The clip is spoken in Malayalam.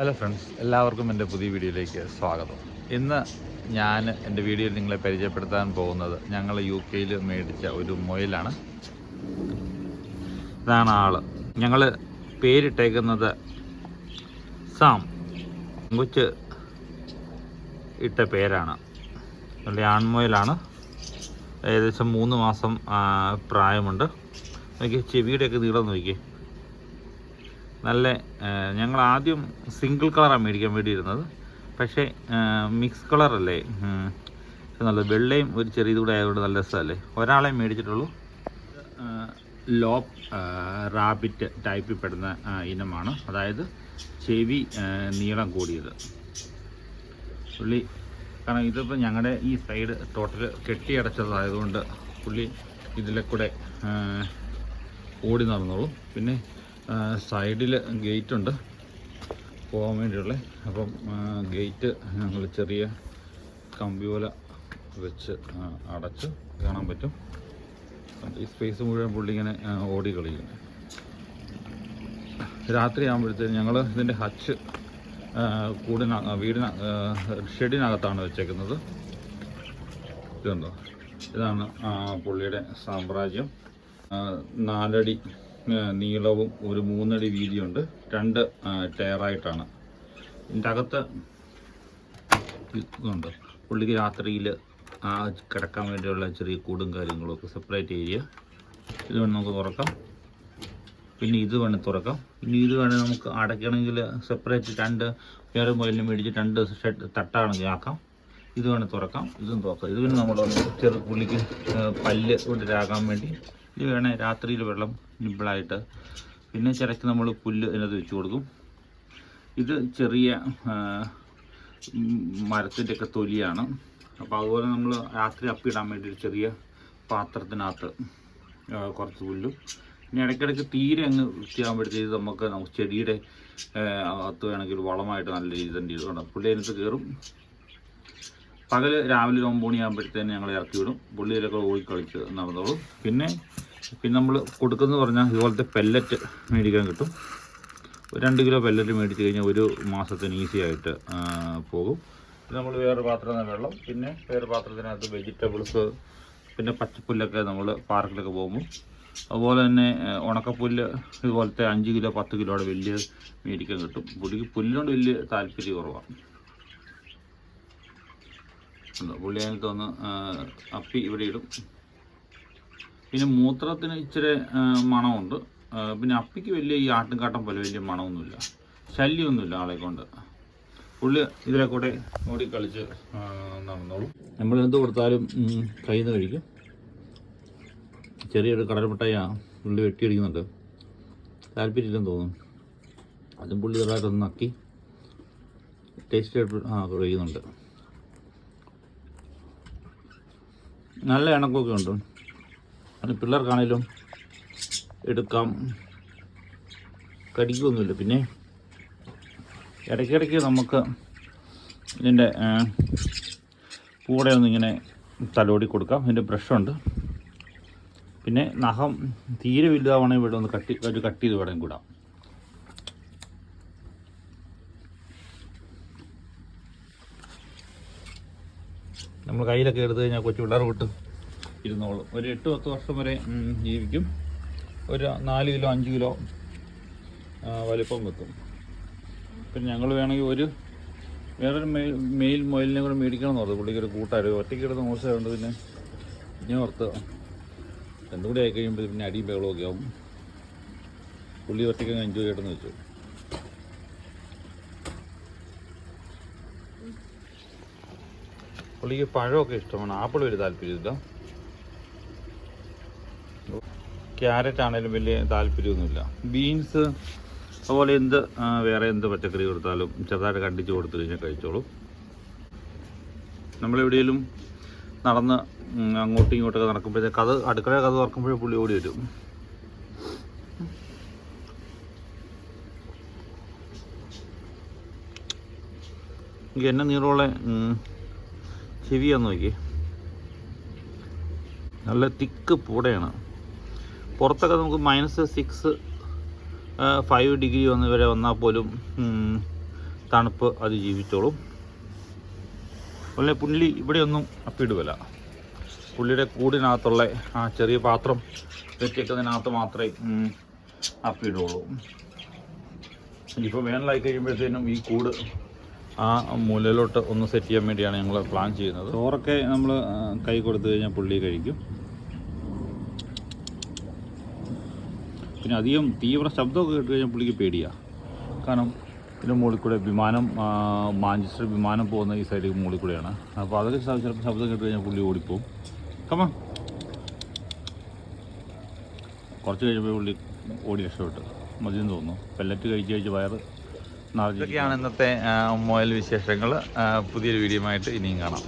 ഹലോ ഫ്രണ്ട്സ് എല്ലാവർക്കും എന്റെ പുതിയ വീഡിയോയിലേക്ക് സ്വാഗതം. ഇന്ന് ഞാൻ എന്റെ വീഡിയോയിൽ നിങ്ങളെ പരിചയപ്പെടുത്താൻ പോകുന്നത് ഞങ്ങൾ യു കെയിൽ മേടിച്ച ഒരു മൊയിലാണ്. ഇതാണ് ആൾ ഞങ്ങൾ പേരിട്ടേക്കുന്നത് സാം. കൊച്ച് ഇട്ട പേരാണ്. നല്ല ആൺമൊയിലാണ് ഏകദേശം മൂന്ന് മാസം പ്രായമുണ്ട്. നോക്കി ചെവിയുടെയൊക്കെ നീളം നോക്കി നല്ല ഞങ്ങൾ ആദ്യം സിംഗിൾ കളറാണ് മേടിക്കാൻ വേണ്ടിയിരുന്നത്. പക്ഷേ മിക്സ് കളറല്ലേ നല്ല വെള്ളയും ഒരു ചെറിയ കൂടെ ആയതുകൊണ്ട് നല്ല രസമല്ലേ? ഒരാളെ മേടിച്ചിട്ടുള്ളൂ. ലോ റാബിറ്റ് ടൈപ്പിൽ പെടുന്ന ഇനമാണ്. അതായത് ചെവി നീളം കൂടിയത്. പുള്ളി കാരണം ഇതിപ്പോൾ ഞങ്ങളുടെ ഈ സൈഡ് ടോട്ടൽ കെട്ടിയടച്ചതായതുകൊണ്ട് പുള്ളി ഇതിലെ കൂടെ ഓടി നടന്നോളും. പിന്നെ സൈഡിൽ ഗേറ്റ് ഉണ്ട്. പോകാൻ വേണ്ടിയുള്ള. അപ്പം ഗേറ്റ് ഞങ്ങൾ ചെറിയ കമ്പി പോലെ വെച്ച് അടച്ച് കാണാൻ പറ്റും. ഈ സ്പേസ് മുഴുവൻ പുള്ളി ഇങ്ങനെ ഓടി കളിക്കുന്നു. രാത്രി ആകുമ്പോഴത്തേക്കും ഞങ്ങൾ ഇതിന്റെ ഹച്ച് കൂടിന വീടിന ഷെഡിനകത്താണ് വെച്ചേക്കുന്നത്. ഇതുണ്ടോ? ഇതാണ് പുള്ളിയുടെ സാമ്രാജ്യം. നാലടി നീളവും ഒരു മൂന്നടി വീതിയുണ്ട്. രണ്ട് ടയറായിട്ടാണ്. ഇതിന്റെ അകത്ത് ഇതുണ്ട്. പുള്ളിക്ക് രാത്രിയിൽ ആ കിടക്കാൻ വേണ്ടിയുള്ള ചെറിയ കൂടും കാര്യങ്ങളൊക്കെ സെപ്പറേറ്റ് ഏരിയ. ഇത് വേണം നമുക്ക് തുറക്കാം. പിന്നെ ഇത് വേണം തുറക്കാം. പിന്നെ ഇത് വേണേൽ നമുക്ക് അടയ്ക്കണമെങ്കിൽ സെപ്പറേറ്റ് രണ്ട് വേറെ മൊയിലിന് മേടിച്ച് രണ്ട് ഷെഡ് തട്ടാണെങ്കിൽ ആക്കാം ഇത് വേണേൽ തുറക്കാം. ഇതും തുറക്കാം. ഇത് പിന്നെ നമ്മൾ ചെറു പുള്ളിക്ക് പല്ല് കൊണ്ടിട്ടാക്കാൻ വേണ്ടി ഇത് വേണേൽ രാത്രിയിൽ വെള്ളം നിബിളായിട്ട് പിന്നെ ചിലക്ക് നമ്മൾ പുല്ല് ഇതിനകത്ത് വെച്ച് കൊടുക്കും. ഇത് ചെറിയ മരത്തിന്റെ ഒക്കെ തൊലിയാണ്. അപ്പോൾ അതുപോലെ നമ്മൾ രാത്രി അപ്പിടാൻ വേണ്ടി ഒരു ചെറിയ പാത്രത്തിനകത്ത് കുറച്ച് പുല്ലും. പിന്നെ ഇടയ്ക്കിടയ്ക്ക് തീരെ അങ്ങ് വൃത്തിയാകുമ്പോഴത്തേക്ക് നമുക്ക് നമുക്ക് ചെടിയുടെ അകത്ത് വേണമെങ്കിൽ വളമായിട്ട് നല്ല രീതി തന്നെ ഇതുകൊണ്ട് പുള്ളി അതിനകത്ത് കയറും. പകൽ രാവിലെ ഒമ്പത് മണിയാകുമ്പോഴത്തേന് ഞങ്ങൾ ഇറക്കി വിടും. പുള്ളിയിലൊക്കെ ഓടിക്കളിച്ച് നടന്നോളും. പിന്നെ പിന്നെ നമ്മൾ കൊടുക്കുന്നത് പറഞ്ഞാൽ ഇതുപോലത്തെ പെല്ലറ്റ് മേടിക്കാൻ കിട്ടും. രണ്ട് കിലോ പെല്ലറ്റ് മേടിച്ച് കഴിഞ്ഞാൽ ഒരു മാസത്തിന് ഈസി ആയിട്ട് പോകും. പിന്നെ നമ്മൾ വേറെ പാത്രത്തിന് വെള്ളം. പിന്നെ വേറെ പാത്രത്തിനകത്ത് വെജിറ്റബിൾസ് പിന്നെ പച്ചപ്പുല്ലൊക്കെ നമ്മൾ പാർക്കിലൊക്കെ പോകുമ്പോൾ. അതുപോലെ തന്നെ ഉണക്കപ്പുല്ല് ഇതുപോലത്തെ അഞ്ച് കിലോ പത്ത് കിലോയുടെ വലിയ മേടിക്കാൻ കിട്ടും. പുള്ളിക്ക് പുല്ലിനോട് വലിയ താല്പര്യം കുറവാണ്. പുള്ളി അതിനകത്ത് അപ്പി ഇവിടെ ഇടും. പിന്നെ മൂത്രത്തിന് ഇച്ചിരി മണമുണ്ട്. പിന്നെ അപ്പിക്ക് വലിയ ഈ ആട്ടുംകാട്ടം പോലെ വലിയ മണമൊന്നുമില്ല. ശല്യമൊന്നുമില്ല ആളെ കൊണ്ട്. പുള്ളി ഇതിലെ കൂടെ ഓടി കളിച്ച് നടന്നോളൂ. നമ്മൾ എന്ത് കൊടുത്താലും കയ്യിൽ നിന്ന് കഴിക്കും. ചെറിയൊരു കടലമിഠായ പുള്ളി വെട്ടിയടിക്കുന്നുണ്ട്. താല്പര്യമില്ലെന്ന് തോന്നുന്നു. അതും പുള്ളി ചെറുതായിട്ടൊന്ന് നക്കി ടേസ്റ്റ് ആയിട്ട് ആ കഴിക്കുന്നുണ്ട്. നല്ല ഇണക്കമൊക്കെ ഉണ്ട്. പിള്ളേർക്കാണേലും എടുക്കാം. കടിക്കൊന്നുമില്ല. പിന്നെ ഇടയ്ക്കിടയ്ക്ക് നമുക്ക് ഇതിന്റെ കൂടെ ഒന്നിങ്ങനെ തലോടി കൊടുക്കാം. ഇതിന്റെ ബ്രഷുണ്ട്. പിന്നെ നഖം തീരെ വലുതാവണമെങ്കിൽ ഇവിടെ ഒന്ന് കട്ടി ഒരു കട്ട് ചെയ്ത് വേണമെങ്കിൽ കൂടാം. നമ്മൾ കയ്യിലൊക്കെ എടുത്തു കഴിഞ്ഞാൽ കൊച്ചു പിള്ളേർ വിട്ട് ഇരുന്നോളും. ഒരു എട്ട് പത്ത് വർഷം വരെ ജീവിക്കും. ഒരു നാല് കിലോ അഞ്ച് കിലോ വലിപ്പം വെക്കും. പിന്നെ ഞങ്ങൾ വേണമെങ്കിൽ ഒരു വേറൊരു മെയിൽ മെയിൽ മൊയിലിനെ കൂടെ മേടിക്കണം എന്ന് ഓർത്ത്. പുള്ളിക്ക് ഒരു കൂട്ടാരും ഒറ്റയ്ക്ക് എടുത്ത് മോശമായതുകൊണ്ട് പിന്നെ ഞാൻ ഓർത്ത്. രണ്ടും കൂടി ആയി കഴിയുമ്പോൾ പിന്നെ അടിയും ബഹളമൊക്കെ ആവും. പുള്ളി ഒറ്റയ്ക്ക് എൻജോയ് ചെയ്യണമെന്ന് വെച്ചു. പുള്ളിക്ക് പഴമൊക്കെ ഇഷ്ടമാണ്. ആപ്പിൾ ഒരു താല്പര്യമില്ല. ക്യാരറ്റ് ആണെങ്കിലും വലിയ താല്പര്യമൊന്നുമില്ല. ബീൻസ് അതുപോലെ എന്ത് വേറെ എന്ത് പച്ചക്കറി കൊടുത്താലും ചെറുതായിട്ട് കണ്ടിച്ച് കൊടുത്തു കഴിഞ്ഞാൽ കഴിച്ചോളും. നമ്മളെവിടെയെങ്കിലും നടന്ന് അങ്ങോട്ടും ഇങ്ങോട്ടൊക്കെ നടക്കുമ്പോഴത്തേക്ക് കഥ അടുക്കള കഥ തുറക്കുമ്പോഴേ പുള്ളി ഓടി വരും. എനിക്ക് എന്നെ നീളമുള്ള ചെവിയാന്ന് നോക്കി നല്ല തിക്ക് പൂടയാണ്. പുറത്തൊക്കെ നമുക്ക് മൈനസ് സിക്സ് ഫൈവ് ഡിഗ്രി വന്ന് വരെ വന്നാൽ പോലും തണുപ്പ് അത് ജീവിച്ചോളും. അതുപോലെ പുള്ളി ഇവിടെയൊന്നും അപ്പിടുകയില്ല പുള്ളിയുടെ കൂടിനകത്തുള്ള ആ ചെറിയ പാത്രം വെച്ചേക്കുന്നതിനകത്ത് മാത്രമേ അപ്പിടുള്ളൂ. ഇനിയിപ്പോൾ വേനലായി കഴിയുമ്പോഴത്തേനും ഈ കൂട് ആ മൂലയിലോട്ട് ഒന്ന് സെറ്റ് ചെയ്യാൻ വേണ്ടിയാണ് ഞങ്ങൾ പ്ലാൻ ചെയ്യുന്നത്. ചോറൊക്കെ നമ്മൾ കൈ കൊടുത്തു കഴിഞ്ഞാൽ പുള്ളി കഴിക്കും. പിന്നെ അധികം തീവ്ര ശബ്ദമൊക്കെ കേട്ട് കഴിഞ്ഞാൽ പുള്ളിക്ക് പേടിയാണ് കാരണം ഇതിന്റെ മുകളിൽ കൂടെ വിമാനം മാഞ്ചസ്റ്റർ വിമാനം പോകുന്ന ഈ സൈഡിൽ മുകളിൽ കൂടെയാണ്. അപ്പോൾ അതൊക്കെ ചിലപ്പോൾ ശബ്ദം കേട്ട് കഴിഞ്ഞാൽ പുള്ളി ഓടിപ്പോവും. കമാ കുറച്ച് കഴിയുമ്പോൾ പുള്ളി ഓടി രക്ഷപ്പെട്ടു. മതിയെന്ന് തോന്നുന്നു. പെല്ലറ്റ് കഴിച്ച് കഴിച്ച് വയറ് ഇതൊക്കെയാണ് ഇന്നത്തെ മൊയൽ വിശേഷങ്ങൾ പുതിയൊരു വീഡിയോ ആയിട്ട് ഇനിയും കാണാം.